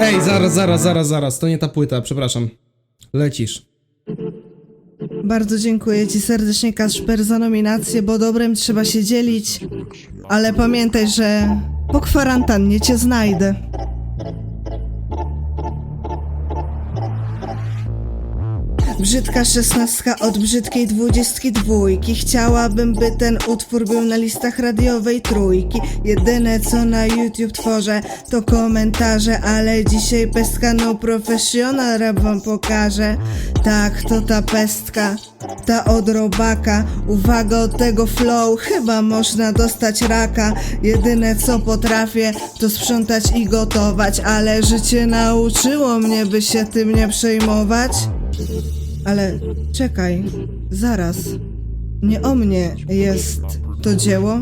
Ej, zaraz, zaraz, zaraz, zaraz, to nie ta płyta, przepraszam. Lecisz. Bardzo dziękuję Ci serdecznie, Kasper, za nominację, bo dobrem trzeba się dzielić. Ale pamiętaj, że po kwarantannie Cię znajdę. Brzydka szesnastka od brzydkiej dwudziestki dwójki. Chciałabym, by ten utwór był na listach radiowej trójki. Jedyne co na YouTube tworzę to komentarze Ale dzisiaj pestka no wam pokażę. Tak, to ta pestka, ta od robaka. Uwaga od tego flow, chyba można dostać raka. Jedyne co potrafię to sprzątać i gotować. Ale życie nauczyło mnie, by się tym nie przejmować ale czekaj, zaraz. Nie o mnie jest to dzieło,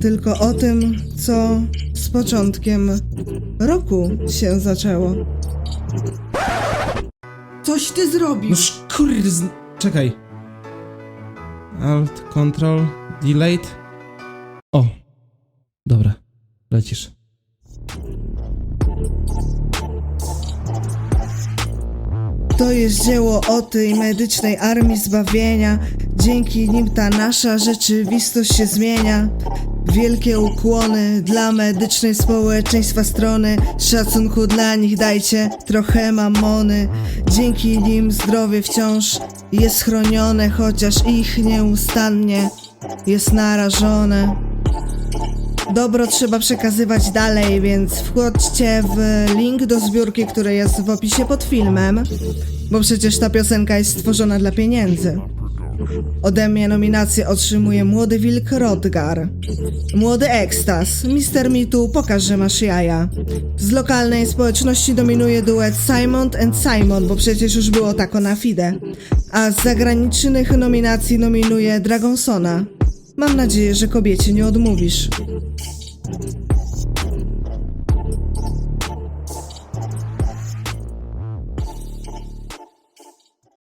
tylko o tym, co z początkiem roku się zaczęło. Coś ty zrobił! No szkur... z- Czekaj. Alt, Control, Delete. O. Dobra, lecisz. To jest dzieło o tej medycznej armii zbawienia. Dzięki nim ta nasza rzeczywistość się zmienia. Wielkie ukłony dla medycznej społeczeństwa strony. Szacunku dla nich dajcie trochę mamony. Dzięki nim zdrowie wciąż jest chronione, chociaż ich nieustannie jest narażone. Dobro trzeba przekazywać dalej, więc wchodźcie w link do zbiórki, który jest w opisie pod filmem, bo przecież ta piosenka jest stworzona dla pieniędzy. Ode mnie nominację otrzymuje Młody Wilk Rodgar. Młody Ekstas, Mister Mitu, pokaż, że masz jaja. Z lokalnej społeczności dominuje duet Simon and Simon, bo przecież już było tako na FIDE. A z zagranicznych nominacji nominuje Dragonsona. Mam nadzieję, że kobiecie nie odmówisz.